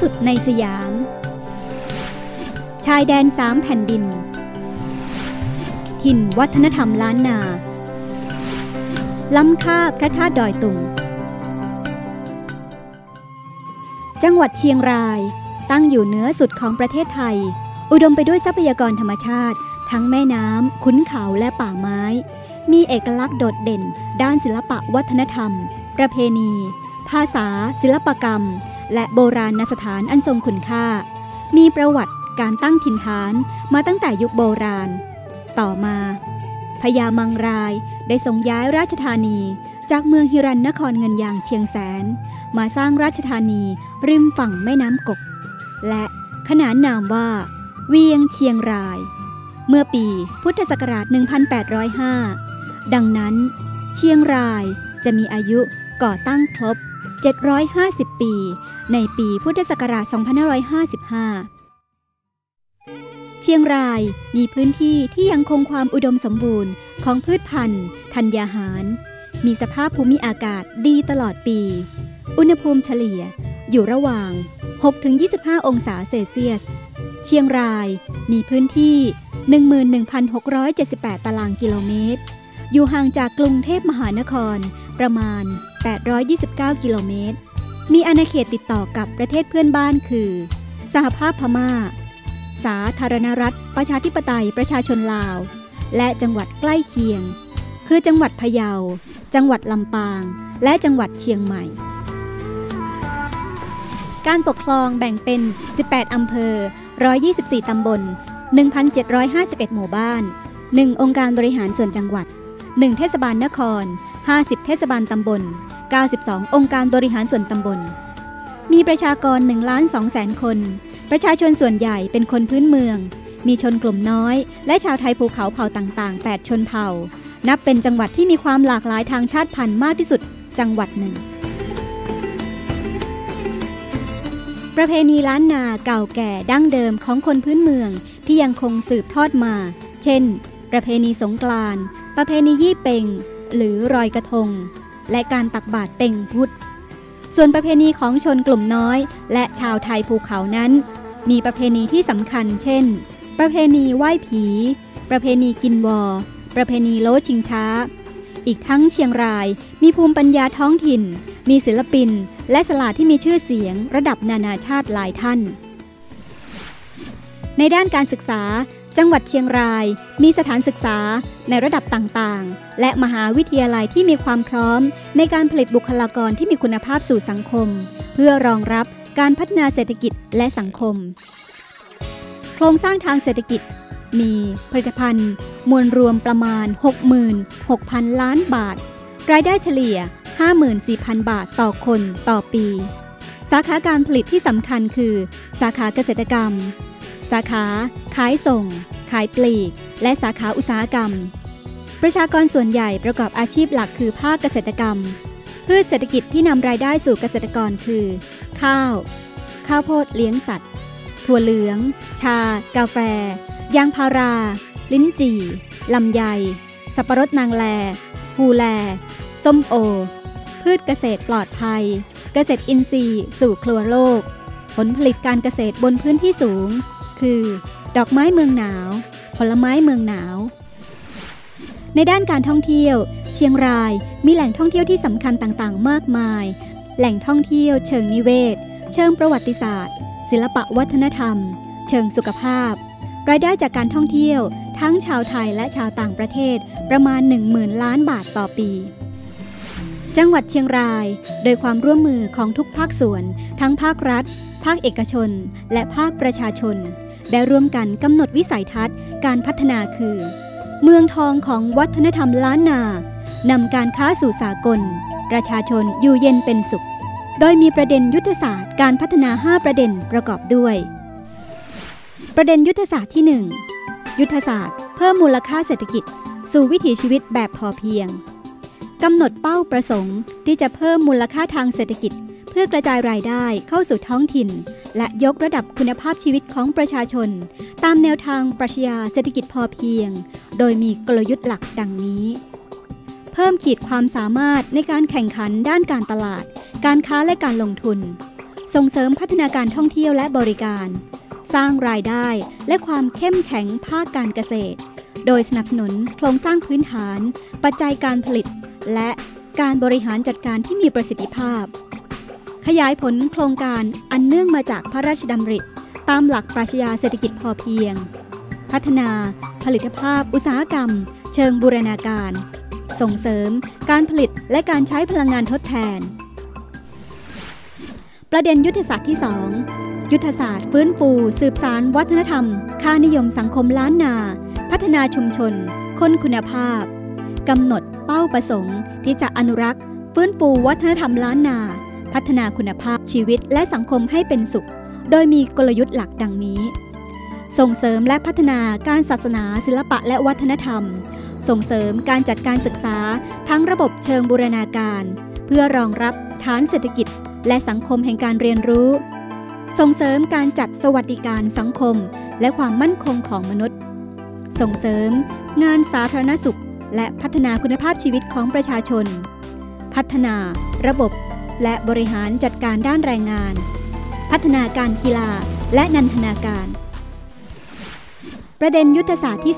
สุดในสยาม ชายแดนสามแผ่นดิน ถิ่นวัฒนธรรมล้านนา ล้ำค่าพระธาตุดอยตุง จังหวัดเชียงรายตั้งอยู่เหนือสุดของประเทศไทย อุดมไปด้วยทรัพยากรธรรมชาติ ทั้งแม่น้ำขุนเขาและป่าไม้ มีเอกลักษณ์โดดเด่น ด้านศิลปะวัฒนธรรม ประเพณี ภาษา ศิลปกรรม และโบราณสถานอันทรงคุณค่า มีประวัติการตั้งถิ่นฐานมาตั้งแต่ยุคโบราณ ต่อมาพญามังรายได้ทรงย้ายราชธานี จากเมืองฮิรันนครเงินยางเชียงแสน มาสร้างราชธานีริมฝั่งแม่น้ำกก และขนานนามว่า เวียงเชียงราย เมื่อปีพุทธศักราช 1805 ดังนั้น เชียงรายจะมีอายุก่อตั้งครบ 750 ปี ในปีพุทธศักราช 2555 เชียงรายมีพื้นที่ที่ยังคงความอุดมสมบูรณ์ของพืชพันธุ์ธัญญาหาร มีสภาพภูมิอากาศดีตลอดปี อุณหภูมิเฉลี่ยอยู่ระหว่าง 6-25 องศาเซลเซียส เชียงรายมีพื้นที่ 11,678 ตารางกิโลเมตร อยู่ห่างจากกรุงเทพมหานครประมาณ 829 กิโลเมตร มีอาณาเขตติดต่อกับประเทศเพื่อนบ้านคือ สหภาพพมา่า สาธารณรัฐ ประชาธิปไตยประชาชนลาว และจังหวัดใกล้เคียง คือจังหวัดพะเยา จังหวัดลำปาง และจังหวัดเชียงใหม่ การปกครองแบ่งเป็น 18 อำเภอ 124 ตำบล 1,751 หมู่บ้าน 1 องค์การบริหารส่วนจังหวัด 1 เทศบาลนคร 50 เทศบาลตำบล 92 องค์การบริหารส่วนตำบล มีประชากร1ล้าน2แสนคน ประชาชนส่วนใหญ่เป็นคนพื้นเมือง มีชนกลุ่มน้อย และชาวไทยภูเขาเผ่าต่างๆ 8 ชนเผ่า นับเป็นจังหวัดที่มีความหลากหลายทางชาติพันธุ์มากที่สุดจังหวัดหนึ่ง ประเพณีล้านนาเก่าแก่ดั้งเดิมของคนพื้นเมืองที่ยังคงสืบทอดมา เช่น ประเพณีสงกรานต์ประเพณียี่เป่งหรือรอยกระทง และการตักบาตรเป่งพุทธ ส่วนประเพณีของชนกลุ่มน้อย และชาวไทยภูเขานั้น มีประเพณีที่สำคัญ เช่น ประเพณีไหว้ผี ประเพณีกินวอ ประเพณีโลชิงช้า อีกทั้งเชียงรายมีภูมิปัญญาท้องถิ่น มีศิลปิน และสลาที่มีชื่อเสียง ระดับนานาชาติหลายท่าน ในด้านการศึกษา จังหวัดเชียงราย มีสถานศึกษาในระดับต่างๆ และมหาวิทยาลัยที่มีความพร้อม ในการผลิตบุคลากรที่มีคุณภาพสู่สังคม เพื่อรองรับการพัฒนาเศรษฐกิจและสังคม โครงสร้างทางเศรษฐกิจ มีผลิตภัณฑ์ มวลรวมประมาณ 66,000 ล้านบาท รายได้เฉลี่ย 54,000 บาทต่อคนต่อปี สาขาการผลิตที่สำคัญคือ สาขาเกษตรกรรม สาขาขายส่ง ขายปลีก และสาขาอุตสาหกรรม ประชากรส่วนใหญ่ประกอบอาชีพหลักคือภาคเกษตรกรรม พืชเศรษฐกิจที่นำรายได้สู่เกษตรกรคือ ข้าว ข้าวโพดเลี้ยงสัตว์ ถั่วเหลือง ชา กาแฟ ยางพารา ลิ้นจี่ลำไย สับปะรดนางแลฮูแล ส้มโอ พืชเกษตรปลอดภัย เกษตรอินทรีย์ สู่ครัวโลก ผลผลิตการเกษตรบนพื้นที่สูง คือ ดอกไม้เมืองหนาว ผลไม้เมืองหนาว ในด้านการท่องเที่ยว เชียงรายมีแหล่งท่องเที่ยวที่สำคัญต่างๆ มากมาย แหล่งท่องเที่ยว เชิงนิเวศ เชิงประวัติศาสตร์ ศิลปะวัฒนธรรม เชิงสุขภาพ รายได้จากการท่องเที่ยว ทั้งชาวไทยและชาวต่างประเทศประมาณ 10,000 ล้านบาทต่อปีจังหวัดเชียงราย โดยความร่วมมือของทุกภาคส่วน ทั้งภาครัฐ ภาคเอกชน และภาคประชาชน ได้ร่วมกันกำหนดวิสัยทัศน์การพัฒนาคือ เมืองทองของวัฒนธรรมล้านนานำการค้าสู่สากล ประชาชนอยู่เย็นเป็นสุข โดยมีประเด็นยุทธศาสตร์การพัฒนา 5 ประเด็นประกอบด้วย ประเด็นยุทธศาสตร์ที่ 1 ยุทธศาสตร์ เพิ่มมูลค่าเศรษฐกิจ สู่วิถีชีวิตแบบพอเพียงกำหนดเป้าประสงค์ที่จะเพิ่มมูลค่าทางเศรษฐกิจ เพื่อกระจายรายได้เข้าสู่ท้องถิ่น และยกระดับคุณภาพชีวิตของประชาชน ตามแนวทางปรัชญาเศรษฐกิจพอเพียง โดยมีกลยุทธ์หลักดังนี้ เพิ่มขีดความสามารถในการแข่งขันด้านการตลาด การค้าและการลงทุน ส่งเสริมพัฒนาการท่องเที่ยวและบริการ สร้างรายได้และความเข้มแข็งภาคการเกษตร โดยสนับสนุนโครงสร้างพื้นฐาน ปัจจัยการผลิต และการบริหารจัดการที่มีประสิทธิภาพ ขยายผลโครงการอันเนื่องมาจากพระราชดำริ ตามหลักปรัชญาเศรษฐกิจพอเพียง พัฒนาผลิตภาพอุตสาหกรรม เชิงบูรณาการ ส่งเสริมการผลิตและการใช้พลังงานทดแทน ประเด็นยุทธศาสตร์ที่ 2 ยุทธศาสตร์ฟื้นฟู สืบสารวัฒนธรรม ค่านิยมสังคมล้านนา พัฒนาชุมชน คนคุณภาพกำหนดเป้าประสงค์ที่จะอนุรักษ์ ฟื้นฟูวัฒนธรรมล้านนา พัฒนาคุณภาพชีวิตและสังคมให้เป็นสุข โดยมีกลยุทธ์หลักดังนี้ ส่งเสริมและพัฒนาการศาสนาศิลปะและวัฒนธรรม ส่งเสริมการจัดการศึกษาทั้งระบบเชิงบูรณาการ เพื่อรองรับฐานเศรษฐกิจ และสังคมแห่งการเรียนรู้ ส่งเสริมการจัดสวัสดิการสังคม และความมั่นคงของมนุษย์ ส่งเสริม งานสาธารณสุข และพัฒนาคุณภาพชีวิตของประชาชน พัฒนาระบบ และบริหารจัดการด้านแรงงาน พัฒนาการกีฬาและนันทนาการ ประเด็นยุทธศาสตร์ที่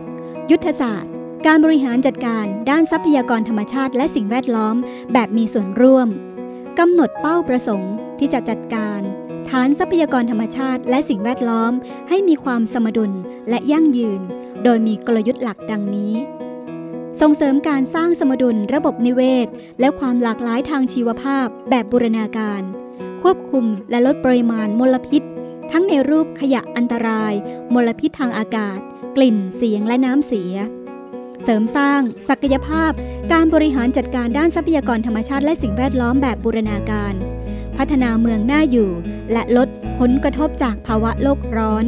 3 ยุทธศาสตร์ การบริหารจัดการด้านทรัพยากรธรรมชาติและสิ่งแวดล้อมแบบมีส่วนร่วมกำหนดเป้าประสงค์ที่จะจัดการฐานทรัพยากรธรรมชาติและสิ่งแวดล้อม ให้มีความสมดุลและยั่งยืน โดยมีกลยุทธ์หลักดังนี้ ส่งเสริมการสร้างสมดุลระบบนิเวศ และความหลากหลายทางชีวภาพแบบบูรณาการ ควบคุมและลดปริมาณมลพิษ ทั้งในรูปขยะอันตราย มลพิษทางอากาศ กลิ่นเสียงและน้ำเสีย เสริมสร้าง ศักยภาพ การบริหารจัดการด้านทรัพยากรธรรมชาติและสิ่งแวดล้อมแบบบูรณาการ พัฒนาเมืองน่าอยู่ และลดผลกระทบจากภาวะโลกร้อน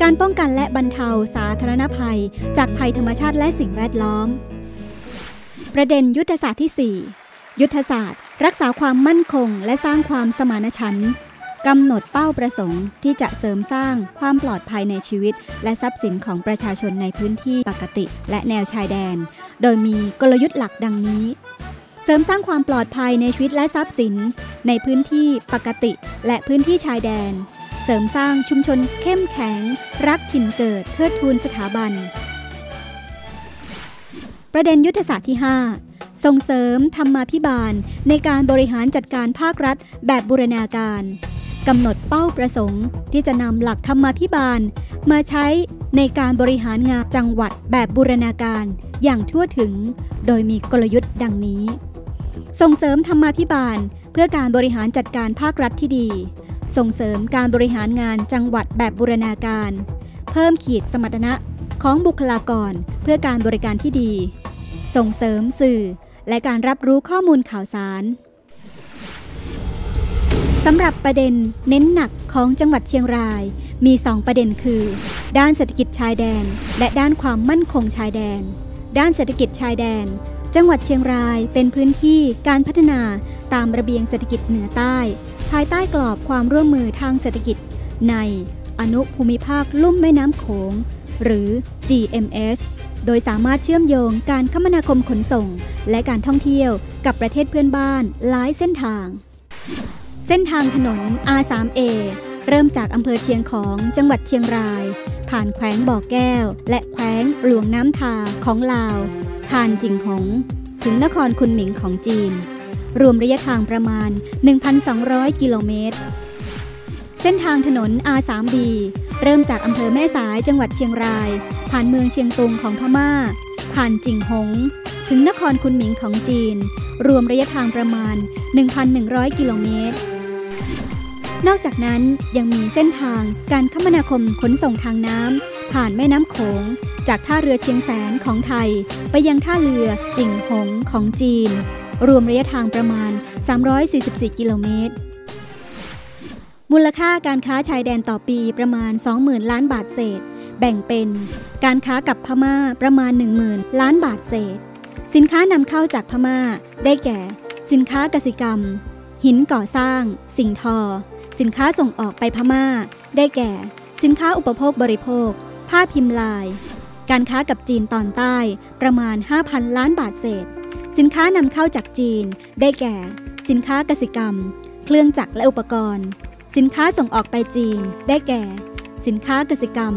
การป้องกันและบรรเทาสาธารณภัย จากภัยธรรมชาติและสิ่งแวดล้อม ประเด็นยุทธศาสตร์ที่ 4 ยุทธศาสตร์ รักษาความมั่นคง และสร้างความสมานฉันท์กำหนดเป้าประสงค์ที่จะเสริมสร้างความปลอดภัยในชีวิต และทรัพย์สินของประชาชนในพื้นที่ปกติ และแนวชายแดน โดยมีกลยุทธ์หลักดังนี้ เสริมสร้างความปลอดภัยในชีวิตและทรัพย์สิน ในพื้นที่ปกติ และพื้นที่ชายแดน เสริมสร้างชุมชนเข้มแข็ง รักถิ่นเกิดเทิดทูนสถาบัน ประเด็นยุทธศาสตร์ที่ 5 ส่งเสริมธรรมาภิบาล ในการบริหารจัดการภาครัฐ แบบบูรณาการกำหนดเป้าประสงค์ ที่จะนำหลักธรรมาภิบาล มาใช้ในการบริหารงานจังหวัดแบบบูรณาการอย่างทั่วถึง โดยมีกลยุทธ์ดังนี้ ส่งเสริมธรรมาภิบาล เพื่อการบริหารจัดการภาครัฐที่ดี ส่งเสริมการบริหารงานจังหวัดแบบบูรณาการ เพิ่มขีดสมรรถนะของบุคลากรเพื่อการบริการที่ดี ส่งเสริมสื่อ และการรับรู้ข้อมูลข่าวสารสำหรับประเด็นเน้นหนักของจังหวัดเชียงราย มี 2 ประเด็นคือ ด้านเศรษฐกิจชายแดน และด้านความมั่นคงชายแดน ด้านเศรษฐกิจชายแดน จังหวัดเชียงรายเป็นพื้นที่การพัฒนาตามระเบียงเศรษฐกิจเหนือใต้ ภายใต้กรอบความร่วมมือทางเศรษฐกิจ ในอนุภูมิภาคลุ่มแม่น้ำโขง หรือ GMS โดยสามารถเชื่อมโยงการคมนาคมขนส่ง และการท่องเที่ยวกับประเทศเพื่อนบ้านหลายเส้นทาง เส้นทางถนน R3A เริ่มจากอำเภอเชียงของจังหวัดเชียงราย ผ่านแขวงบ่อแก้ว และแขวงหลวงน้ำทาของลาว ผ่านจิงหง ถึงนครคุนหมิงของจีน รวมระยะทางประมาณ 1,200 กิโลเมตร เส้นทางถนน R3B เริ่มจากอำเภอแม่สายจังหวัดเชียงราย ผ่านเมืองเชียงตุงของพมา่า ผ่านจิงหง ถึงนครคุนหมิงของจีน รวมระยะทางประมาณ 1,100 กิโลเมตร นอกจากนั้นยังมีเส้นทางการคมนาคมขนส่งทางน้ำผ่านแม่น้ำโขงจากท่าเรือเชียงแสนของไทย ไปยังท่าเรือจิ่งหงของจีน รวมระยะทางประมาณ 344 กิโลเมตร มูลค่าการค้าชายแดนต่อปีประมาณ 20,000 ล้านบาทเศษ แบ่งเป็น การค้ากับพม่าประมาณ 10,000 ล้านบาทเศษ สินค้านำเข้าจากพม่า ได้แก่ สินค้ากสิกรรม หินก่อสร้าง สิ่งทอ สินค้าส่งออกไปพมา่า ได้แก่ สินค้าอุปโภคบริโภค ผ้าพิมพ์ลายการค้ากับจีนตอนใต้ประมาณ 5,000 ล้านบาทเศษ สินค้านำเข้าจากจีน ได้แก่ สินค้ากสิกรรม เครื่องจักรและอุปกรณ์ สินค้าส่งออกไปจีน ได้แก่ สินค้าเกษตรกรรม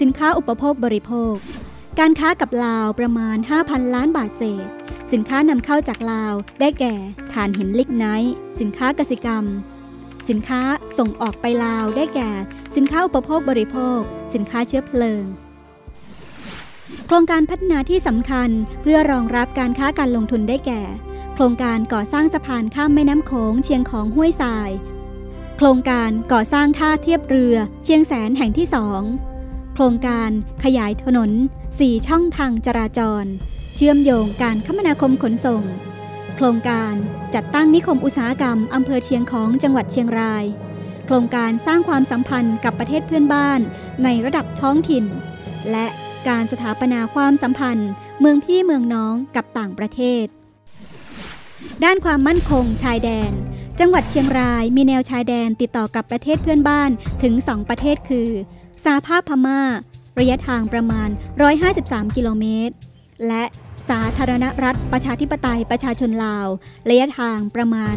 สินค้าอุปโภคบริโภค การค้ากับลาวประมาณ 5,000 ล้านบาทเศษ สินค้านำเข้าจากลาว ได้แก่ถ่านหินลิกไนท์สินค้าเกษตรกรรม สินค้าส่งออกไปลาว ได้แก่ สินค้าอุปโภคบริโภค สินค้าเชื้อเพลิง โครงการพัฒนาที่สำคัญเพื่อรองรับการค้าการลงทุนได้แก่ โครงการก่อสร้างสะพานข้ามแม่น้ำโขงเชียงของห้วยทราย โครงการก่อสร้างท่าเทียบเรือเชียงแสนแห่งที่สองโครงการขยายถนน 4 ช่องทางจราจร เชื่อมโยงการคมนาคมขนส่ง โครงการจัดตั้งนิคมอุตสาหกรรมอำเภอเชียงของจังหวัดเชียงราย โครงการสร้างความสัมพันธ์กับประเทศเพื่อนบ้านในระดับท้องถิ่น และ การสถาปนาความสัมพันธ์ เมืองพี่เมืองน้องกับต่างประเทศ ด้านความมั่นคงชายแดน จังหวัดเชียงรายมีแนวชายแดนติดต่อกับประเทศเพื่อนบ้านถึง 2 ประเทศคือ สาภาพพม่า ระยะทางประมาณ 153 กิโลเมตร และสาธารณรัฐประชาธิปไตยประชาชนลาว ระยะทางประมาณ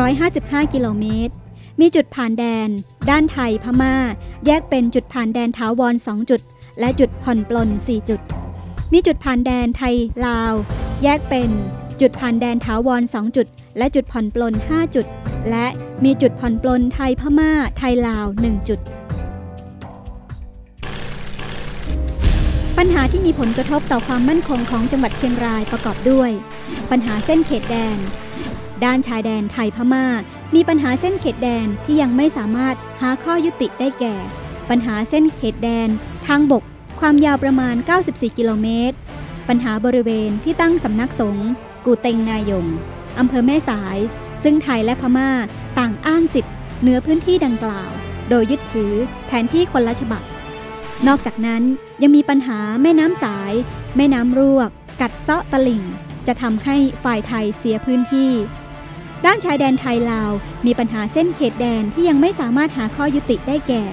155 กิโลเมตร มีจุดผ่านแดน ด้านไทยพม่า แยกเป็นจุดผ่านแดนถาวร2จุด และจุดผ่อนปลน 4 จุด มีจุดผ่านแดนไทยลาว แยกเป็นจุดผ่านแดนถาวร 2 จุด และจุดผ่อนปลน 5 จุด และมีจุดผ่อนปลนไทยพม่า ไทยลาว 1 จุด ปัญหาที่มีผลกระทบต่อความมั่นคงของจังหวัดเชียงรายประกอบด้วย ปัญหาเส้นเขตแดน ด้านชายแดนไทยพม่า มีปัญหาเส้นเขตแดนที่ยังไม่สามารถหาข้อยุติได้แก่ ปัญหาเส้นเขตแดน ทางบก ความยาวประมาณ 94 กิโลเมตร ปัญหาบริเวณที่ตั้งสำนักสงฆ์กูเต็งนายงอำเภอแม่สาย ซึ่งไทยและพม่าต่างอ้างสิทธิ์เหนือพื้นที่ดังกล่าว โดยยึดถือแผนที่คนละฉบับ นอกจากนั้นยังมีปัญหาแม่น้ำสาย แม่น้ำรวก กัดเซาะตะลิ่ง จะทำให้ฝ่ายไทยเสียพื้นที่ ด้านชายแดนไทยลาวมีปัญหาเส้นเขตแดนที่ยังไม่สามารถหาข้อยุติได้แก่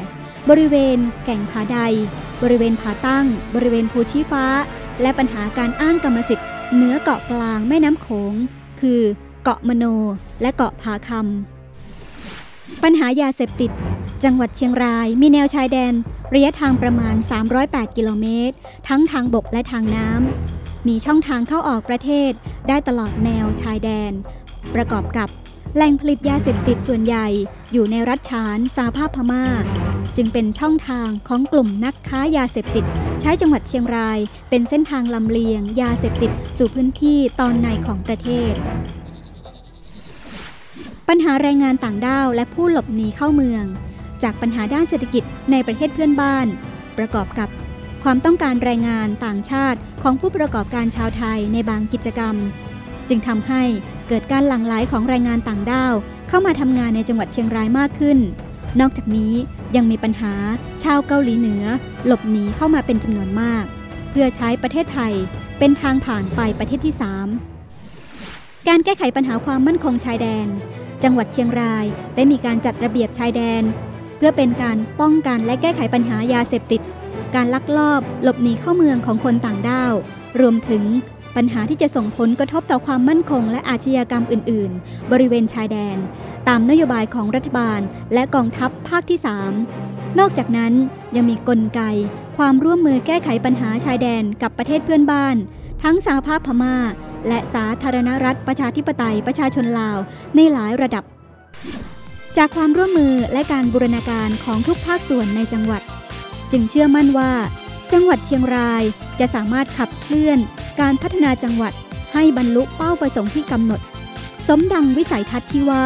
บริเวณ แก่งผาใด บริเวณผาตั้ง บริเวณภูชีฟ้า และปัญหาการอ้างกรรมสิทธิ์เหนือเกาะกลางแม่น้ำโขง คือ เกาะมโน และเกาะผาคำปัญหายาเสพติด จังหวัดเชียงรายมีแนวชายแดน ระยะทางประมาณ 308 กิโลเมตร ทั้งทางบกและทางน้ำมีช่องทางเข้าออกประเทศได้ตลอดแนวชายแดน ประกอบกับ แหล่งผลิตยาเสพติดส่วนใหญ่อยู่ในรัฐฉานสาภาพพม่า จึงเป็นช่องทางของกลุ่มนักค้ายาเสพติด ใช้จังหวัดเชียงราย เป็นเส้นทางลำเลียง ยาเสพติดสู่พื้นที่ตอนในของประเทศ ปัญหาแรงงานต่างด้าวและผู้หลบหนีเข้าเมือง จากปัญหาด้านเศรษฐกิจในประเทศเพื่อนบ้าน ประกอบกับความต้องการแรงงานต่างชาติของผู้ประกอบการชาวไทยในบางกิจกรรม จึงทำให้ กิดการหลั่งไหลของแรงงานต่างด้าว เข้ามาทำงานในจังหวัดเชียงรายมากขึ้น นอกจากนี้ยังมีปัญหาชาวเกาหลีเหนือ หลบหนีเข้ามาเป็นจำนวนมาก เพื่อใช้ประเทศไทยเป็นทางผ่านไปประเทศที่ 3 การแก้ไขปัญหาความมั่นคงชายแดน จังหวัดเชียงรายได้มีการจัดระเบียบชายแดน เพื่อเป็นการป้องกันและแก้ไขปัญหายาเสพติด การลักลอบ หลบหนีเข้าเมืองของคนต่างด้าว รวมถึง ปัญหาที่จะส่งผลกระทบต่อความมั่นคงและอาชญากรรมอื่น ๆ บริเวณชายแดน ตามนโยบายของรัฐบาล และกองทัพภาคที่ 3 นอกจากนั้นยังมีกลไก ความร่วมมือแก้ไขปัญหาชายแดนกับประเทศเพื่อนบ้าน ทั้งสาภาพพม่า และสาธารณรัฐประชาธิปไตยประชาชนลาวในหลายระดับ จากความร่วมมือและการบูรณาการของทุกภาคส่วนในจังหวัด จึงเชื่อมั่นว่า จังหวัดเชียงรายจะสามารถขับเคลื่อน การพัฒนาจังหวัดให้บรรลุเป้าประสงค์ที่กำหนด สมดังวิสัยทัศน์ที่ว่า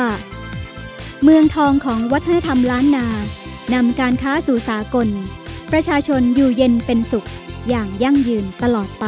เมืองทองของวัฒนธรรมล้านนานำการค้าสู่สากล ประชาชนอยู่เย็นเป็นสุขอย่างยั่งยืนตลอดไป